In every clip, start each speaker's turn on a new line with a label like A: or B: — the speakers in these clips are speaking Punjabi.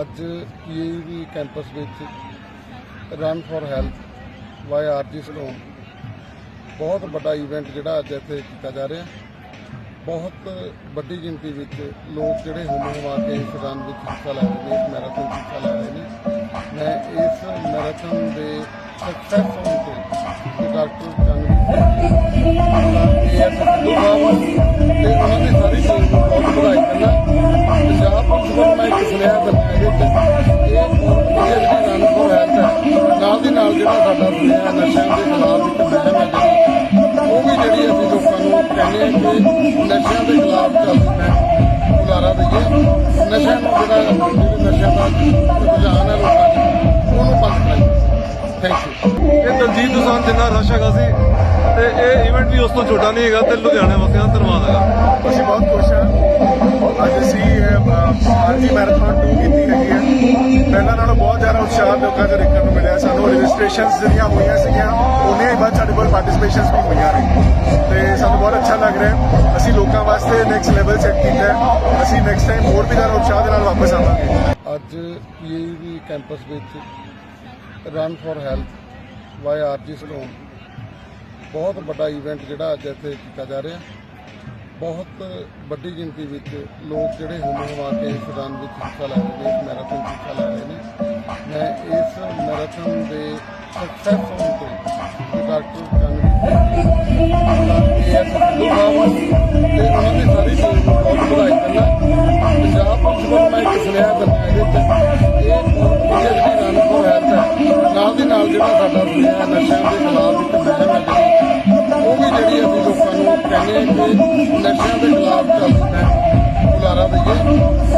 A: ਅੱਜ ਪੀਏਵੀ ਕੈਂਪਸ ਵਿੱਚ run for health by RG salon ਬਹੁਤ ਵੱਡਾ ਇਵੈਂਟ ਜਿਹੜਾ ਅੱਜ ਇੱਥੇ ਕੀਤਾ ਜਾ ਰਿਹਾ। ਬਹੁਤ ਵੱਡੀ ਗਿਣਤੀ ਵਿੱਚ ਲੋਕ ਜਿਹੜੇ ਹੁਮ ਹੁਮਾ ਕੇ ਇਸ ਰਨ ਵਿੱਚ ਹਿੱਸਾ ਲੈ ਰਹੇ ਨੇ, ਇਸ ਮੈਰਾਥਨ ਵਿੱਚ ਹਿੱਸਾ ਲੈ ਰਹੇ ਨੇ। ਮੈਂ ਇਸ ਮੈਰਾਥਨ ਦੇ ਸਕਸੈਸ ਹੋਣ ਤੇ ਡਾਕਟਰ ਚੰਗਵੀਰ ਸਿੰਘ ਜੀ ਏਐਸ ਉਹਨਾਂ ਦੀ ਸਾਰੀ ਟੀਮ ਨੂੰ ਬਹੁਤ ਵਧਾਈ ਦਿੰਦਾ। ਪੰਜਾਬ ਮੈਂ ਇੱਕ ਸੁਨੇਹਾ ਦਿੰਦਾ ਇਹਦੇ ਵਿੱਚ ਇਹ ਬਹੁਤ ਵਧੀਆ ਜਿਹੜੀ ਰਨ ਫੋਰ ਹੈ ਨਾਲ ਦੀ ਨਾਲ ਜਿਹੜਾ ਸਾਡਾ ਸੁਨੇਹਾ ਨਸ਼ਿਆਂ ਦੇ ਖਿਲਾਫ ਇੱਕ ਮੁਹਿੰਮ ਹੈ ਜਿਹੜੀ ਉਹ ਵੀ ਜਿਹੜੀ ਅਸੀਂ ਲੋਕਾਂ ਨੂੰ ਕਹਿੰਦੇ ਹਾਂ ਕਿ ਨਸ਼ਿਆਂ ਦੇ ਖਿਲਾਫ ਚੱਲਦੀ ਹੈ ਬੁਲਾਰਾ ਦਈਏ ਨਸ਼ਿਆਂ ਨੂੰ ਜਿਹੜਾ ਨਸ਼ਿਆਂ ਦਾ ਰੁਝਾਨ ਹੈ ਲੋਕਾਂ ਦਾ ਉਹਨੂੰ ਬੰਦ ਕਰਾਈਏ ਥੈਂਕ ਯੂ
B: ਇਹ ਦਲਜੀਤ ਦੁਸ਼ਾਨ ਜਿੰਨਾ ਰਸ਼ ਹੈਗਾ ਸੀ ਤੇ ਇਹ ਇਵੈਂਟ ਵੀ ਉਸ ਤੋਂ ਛੋਟਾ ਨਹੀਂ ਹੈਗਾ ਤੇ ਲੁਧਿਆਣੇ ਵਾਸੀਆਂ ਦਾ ਧੰਨਵਾਦ ਹੈਗਾ।
C: ਅਸੀਂ ਬਹੁਤ ਖੁਸ਼ ਆਰਜੀ ਮੈਰਾਥਨ 2 ਕੀਤੀ ਹੈਗੀ ਹੈ ਪਹਿਲਾਂ ਨਾਲੋਂ ਬਹੁਤ ਜ਼ਿਆਦਾ ਉਤਸ਼ਾਹ ਲੋਕਾਂ 'ਚ ਦੇਖਣ ਨੂੰ ਮਿਲਿਆ। ਸਾਨੂੰ ਰਜਿਸਟ੍ਰੇਸ਼ਨਸ ਜਿਹੜੀਆਂ ਹੋਈਆਂ ਸੀਗੀਆਂ, ਉਹਨੀਆਂ ਹੀ ਬਾਅਦ ਸਾਡੇ ਕੋਲ ਪਾਰਟਿਸਿਪੇਸ਼ਨਸ ਵੀ ਹੋਈਆਂ ਨੇ। ਤੇ ਸਾਨੂੰ ਬਹੁਤ ਅੱਛਾ ਲੱਗ ਰਿਹਾ ਅਸੀਂ ਲੋਕਾਂ ਵਾਸਤੇ ਨੈਕਸਟ ਲੈਵਲ ਸੈੱਟ ਕੀਤਾ ਅਸੀਂ ਨੈਕਸਟ ਟਾਈਮ ਹੋਰ ਵੀ ਜ਼ਿਆਦਾ ਉਤਸ਼ਾਹ ਦੇ ਨਾਲ ਵਾਪਸ ਆਵਾਂਗੇ।
A: ਅੱਜ ਪੀਏਵੀ ਕੈਂਪਸ ਵਿੱਚ run for health by RG salon ਬਹੁਤ ਵੱਡਾ ਇਵੈਂਟ ਜਿਹੜਾ ਅੱਜ ਇੱਥੇ ਕੀਤਾ ਜਾ ਰਿਹਾ। ਬਹੁਤ ਵੱਡੀ ਗਿਣਤੀ ਵਿੱਚ ਲੋਕ ਜਿਹੜੇ ਹੁਮ ਹੁਮਾ ਕੇ ਇਸ ਰਨ ਵਿੱਚ ਹਿੱਸਾ ਲੈ ਰਹੇ ਨੇ, ਇਸ ਮੈਰਾਥਨ 'ਚ ਹਿੱਸਾ ਲੈ ਰਹੇ ਨੇ। ਮੈਂ ਇਸ ਮੈਰਾਥਨ ਦੇ ਸਕਸੈਸ ਹੋਣ ਤੇ ਡਾਕਟਰ ਚੰਗਵੀਰ ਸਿੰਘ ਜੀ ਪੰਜਾਬ ਪੁਲਿਸ ਵੱਲੋਂ ਮੈਂ ਇੱਕ ਸੁਨੇਹਾ ਦਿੰਦਾ ਇਹਦੇ ਵਿੱਚ ਇਹ ਜਿਹੜੀ ਰਨ ਫੋਰ ਹੈ ਨਾਲ ਦੇ ਨਾਲ ਜਿਹੜਾ ਸਾਡਾ ਸੁਨੇਹਾ ਨਸ਼ਿਆਂ ਦੇ ਖਿਲਾਫ ਇੱਕ ਮਹਿਮ ਹੈ ਕਹਿੰਦੇ ਹਾਂ ਕਿ ਨਸ਼ਿਆਂ ਦੇ ਖਿਲਾਫ ਚੱਲਦੀ ਹੈ। ਬੁਲਾਰਾ ਦਈਏ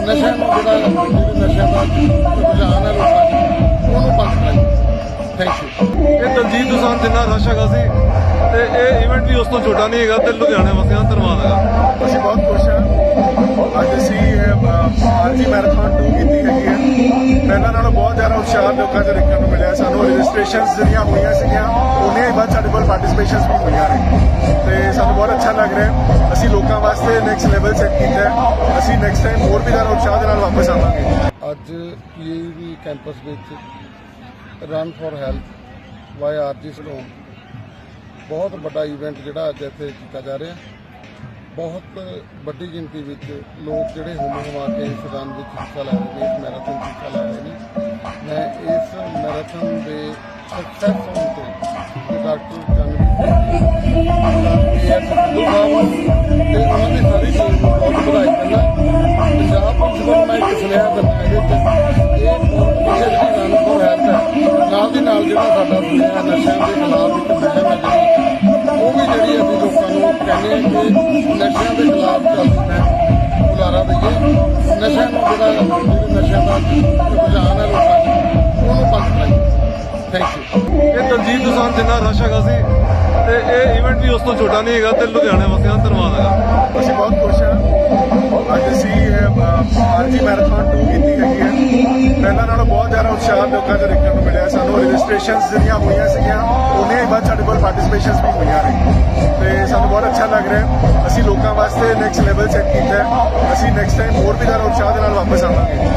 A: ਨਸ਼ਿਆਂ ਨੂੰ ਜਿਹੜਾ ਜਿਹੜੇ ਨਸ਼ਿਆਂ ਦਾ ਰੁਝਾਨ ਹੈ ਲੋਕਾਂ ਦਾ ਉਹਨੂੰ ਬੰਦ ਕਰਾਈਏ ਥੈਂਕ ਯੂ
B: ਇਹ ਦਲਜੀਤ ਦੋਸਾਂਝ ਜਿੰਨਾ ਰਸ਼ ਹੈਗਾ ਸੀ ਤੇ ਇਹ ਇਵੈਂਟ ਵੀ ਉਸ ਤੋਂ ਛੋਟਾ ਨਹੀਂ ਹੈਗਾ ਤੇ ਲੁਧਿਆਣੇ ਵਾਸੀਆਂ ਦਾ ਧੰਨਵਾਦ ਹੈਗਾ।
C: ਅਸੀਂ ਬਹੁਤ ਖੁਸ਼ ਹਾਂ। ਅੱਜ ਅਸੀਂ ਆਰਜੀ ਮੈਰਾਥਨ 2 ਕੀਤੀ ਹੈਗੀ ਹੈ। ਪਹਿਲਾਂ ਨਾਲੋਂ ਬਹੁਤ ਜ਼ਿਆਦਾ ਉਤਸ਼ਾਹ ਲੋਕਾਂ 'ਚ ਦੇਖਣ ਨੂੰ ਮਿਲਿਆ। ਸਾਨੂੰ ਰਜਿਸਟ੍ਰੇਸ਼ਨਸ ਜਿਹੜੀਆਂ ਹੋਈਆਂ ਸੀਗੀਆਂ ਉਹਨੀਆਂ ਹੀ ਬਾਅਦ ਸਾਡੇ ਕੋਲ ਪਾਰਟਿਸਿਪੇਸ਼ਨਸ ਵੀ ਹੋਈਆਂ ਨੇ। ਸਾਨੂੰ ਬਹੁਤ ਅੱਛਾ ਲੱਗ ਰਿਹਾ ਹੈ। ਅਸੀਂ ਲੋਕਾਂ ਵਾਸਤੇ ਨੈਕਸਟ ਲੈਵਲ ਸੈੱਟ ਕੀਤਾ ਹੈ। ਅਸੀਂ ਨੈਕਸਟ ਟਾਈਮ ਹੋਰ ਵੀ ਜ਼ਿਆਦਾ ਉਤਸ਼ਾਹ ਦੇ ਨਾਲ ਵਾਪਸ ਆਵਾਂਗੇ।
A: ਅੱਜ ਪੀਏਵੀ ਕੈਂਪਸ ਵਿੱਚ run for health by RG salon ਬਹੁਤ ਵੱਡਾ ਇਵੈਂਟ ਜਿਹੜਾ ਅੱਜ ਇੱਥੇ ਕੀਤਾ ਜਾ ਰਿਹਾ। ਬਹੁਤ ਵੱਡੀ ਗਿਣਤੀ ਵਿੱਚ ਲੋਕ ਜਿਹੜੇ ਹੁਮ ਹੁਮਾ ਕੇ ਇਸ ਰਨ ਵਿੱਚ ਹਿੱਸਾ ਲੈ ਰਹੇ ਨੇ, ਇਸ ਮੈਰਾਥਨ 'ਚ ਹਿੱਸਾ ਲੈ ਰਹੇ ਨੇ। ਮੈਂ ਇਸ ਮੈਰਾਥਨ ਦੇ ਸਕਸੈਸ ਹੋਣ ਤੇ ਡਾਕਟਰ ਚੰਗਵੀਰ ਜੀ ਏਐਸ ਸੰਧੂ ਸਾਹਿਬ ਤੇ ਉਹਨਾਂ ਦੀ ਸਾਰੀ ਟੀਮ ਨੂੰ ਬਹੁਤ ਵਧਾਈ ਦਿੰਦਾ ਪੰਜਾਬ ਪੁਲਿਸ ਵੱਲੋਂ ਮੈਂ ਇੱਕ ਸੁਨੇਹਾ ਦਿੰਦਾ ਇਹਦੇ ਵਿੱਚ ਇਹ ਬਹੁਤ ਵਧੀਆ ਜਿਹੜੀ ਰਨ ਫੋਰ ਹੈਲਥ ਨਾਲ ਦੀ ਨਾਲ ਜਿਹੜਾ ਸਾਡਾ ਸੁਨੇਹਾ ਨਸ਼ਿਆਂ ਦੇ ਖਿਲਾਫ ਇੱਕ ਮੁਹਿੰਮ ਹੈ ਜਿਹੜੀ, ਉਹ ਵੀ ਜਿਹੜੀ ਅਸੀਂ ਲੋਕਾਂ ਨੂੰ ਕਹਿੰਦੇ ਹਾਂ ਕਿ ਨਸ਼ਿਆਂ ਦੇ ਖਿਲਾਫ ਚੱਲਦੀ ਹੈ। ਬੁਲਾਰਾ ਦਈਏ। ਨਸ਼ਿਆਂ ਨੂੰ ਜਿਹੜਾ ਨਸ਼ਿਆਂ ਦਾ ਰੁਝਾਨ ਹੈ ਯੂ
B: ਇਹ ਜਿੰਨਾ ਰਸ਼ ਹੈਗਾ ਸੀ ਤੇ ਇਹ ਇਵੈਂਟ ਵੀ ਉਸ ਤੋਂ ਛੋਟਾ ਨਹੀਂ ਹੈਗਾ ਤੇ ਲੁਧਿਆਣੇ ਵਾਸੀਆਂ ਦਾ ਧੰਨਵਾਦ ਹੈਗਾ।
C: ਅਸੀਂ ਬਹੁਤ ਖੁਸ਼ ਹਾਂ। ਅੱਜ ਅਸੀਂ ਆਰਜੀ ਮੈਰਾਥਨ 2 ਕੀਤੀ ਹੈਗੀ ਹੈ। ਪਹਿਲਾਂ ਨਾਲੋਂ ਬਹੁਤ ਜ਼ਿਆਦਾ ਉਤਸ਼ਾਹ ਲੋਕਾਂ 'ਚ ਦੇਖਣ ਨੂੰ ਮਿਲਿਆ। ਸਾਨੂੰ ਰਜਿਸਟ੍ਰੇਸ਼ਨਸ ਜਿਹੜੀਆਂ ਹੋਈਆਂ ਸੀਗੀਆਂ ਉਹਨੀਆਂ ਹੀ ਬਾਅਦ ਸਾਡੇ ਕੋਲ ਪਾਰਟਿਸਿਪੇਸ਼ਨਸ ਵੀ ਹੋਈਆਂ ਨੇ। ਤੇ ਸਾਨੂੰ ਬਹੁਤ ਅੱਛਾ ਲੱਗ ਰਿਹਾ ਅਸੀਂ ਲੋਕਾਂ ਵਾਸਤੇ ਨੈਕਸਟ ਲੈਵਲ ਸੈੱਟ ਕੀਤਾ ਅਸੀਂ ਨੈਕਸਟ ਟਾਈਮ ਹੋਰ ਵੀ ਜ਼ਿਆਦਾ ਉਤਸ਼ਾਹ ਦੇ ਨਾਲ ਵਾਪਸ ਆਵਾਂਗੇ।